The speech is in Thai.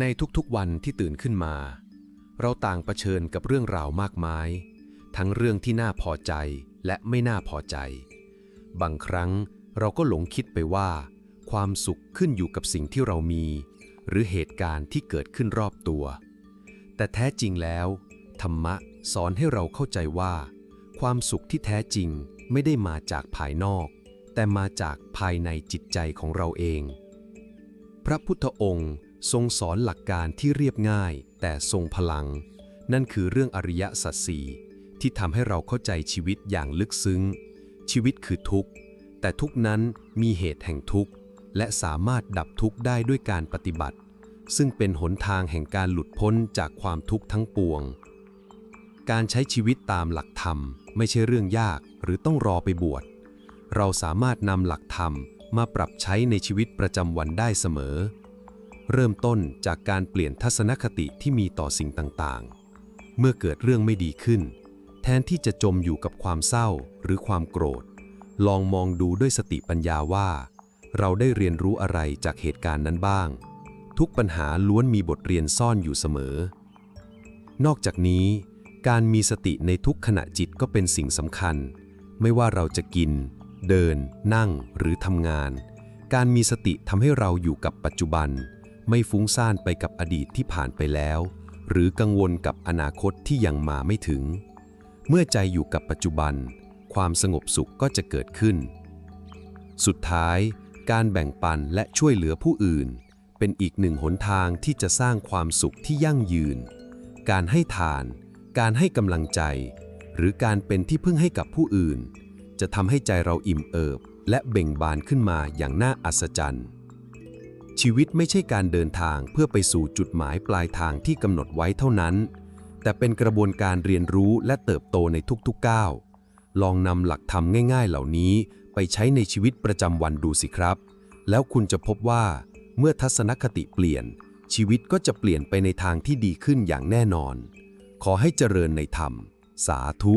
ในทุกๆวันที่ตื่นขึ้นมา เราต่างเผชิญกับเรื่องราวมากมาย ทั้งเรื่องที่น่าพอใจและไม่น่าพอใจ บางครั้งเราก็หลงคิดไปว่า ความสุขขึ้นอยู่กับสิ่งที่เรามี หรือเหตุการณ์ที่เกิดขึ้นรอบตัว แต่แท้จริงแล้ว ธรรมะสอนให้เราเข้าใจว่า ความสุขที่แท้จริงไม่ได้มาจากภายนอก แต่มาจากภายในจิตใจของเราเอง พระพุทธองค์ทรงสอนหลักการที่เรียบง่าย แต่ทรงพลัง นั่นคือเรื่องอริยสัจสี่ที่ทำให้เราเข้าใจชีวิตอย่างลึกซึ้ง ชีวิตคือทุกข์ แต่ทุกข์นั้นมีเหตุแห่งทุกข์ และสามารถดับทุกข์ได้ด้วยการปฏิบัติ ซึ่งเป็นหนทางแห่งการหลุดพ้นจากความทุกข์ทั้งปวง การใช้ชีวิตตามหลักธรรม ไม่ใช่เรื่องยากหรือต้องรอไปบวช เราสามารถนำหลักธรรมมาปรับใช้ในชีวิตประจำวันได้เสมอ เริ่มต้นจากการเปลี่ยนทัศนคติที่มีต่อสิ่งต่างๆ เมื่อเกิดเรื่องไม่ดีขึ้น แทนที่จะจมอยู่กับความเศร้าหรือความโกรธ ลองมองดูด้วยสติปัญญาว่า เราได้เรียนรู้อะไรจากเหตุการณ์นั้นบ้าง ทุกปัญหาล้วนมีบทเรียนซ่อนอยู่เสมอ นอกจากนี้ การมีสติในทุกขณะจิตก็เป็นสิ่งสำคัญ ไม่ว่าเราจะกิน เดิน นั่งหรือทำงาน การมีสติทำให้เราอยู่กับปัจจุบัน ไม่ฟุ้งซ่านไปกับอดีตที่ผ่านไปแล้ว หรือกังวลกับอนาคตที่ยังมาไม่ถึง เมื่อใจอยู่กับปัจจุบัน ความสงบสุขก็จะเกิดขึ้น สุดท้าย การแบ่งปันและช่วยเหลือผู้อื่น เป็นอีกหนึ่งหนทางที่จะสร้างความสุขที่ยั่งยืน การให้ทาน การให้กำลังใจ หรือการเป็นที่พึ่งให้กับผู้อื่น จะทำให้ใจเราอิ่มเอิบ และเบ่งบานขึ้นมาอย่างน่าอัศจรรย์ ชีวิตไม่ใช่การเดินทางเพื่อไปสู่จุดหมายปลายทางที่กำหนดไว้เท่านั้น แต่เป็นกระบวนการเรียนรู้และเติบโตในทุกๆก้าว ลองนำหลักธรรมง่ายๆ เหล่านี้ไปใช้ในชีวิตประจำวันดูสิครับ แล้วคุณจะพบว่า เมื่อทัศนคติเปลี่ยน ชีวิตก็จะเปลี่ยนไปในทางที่ดีขึ้นอย่างแน่นอน ขอให้เจริญในธรรม สาธุ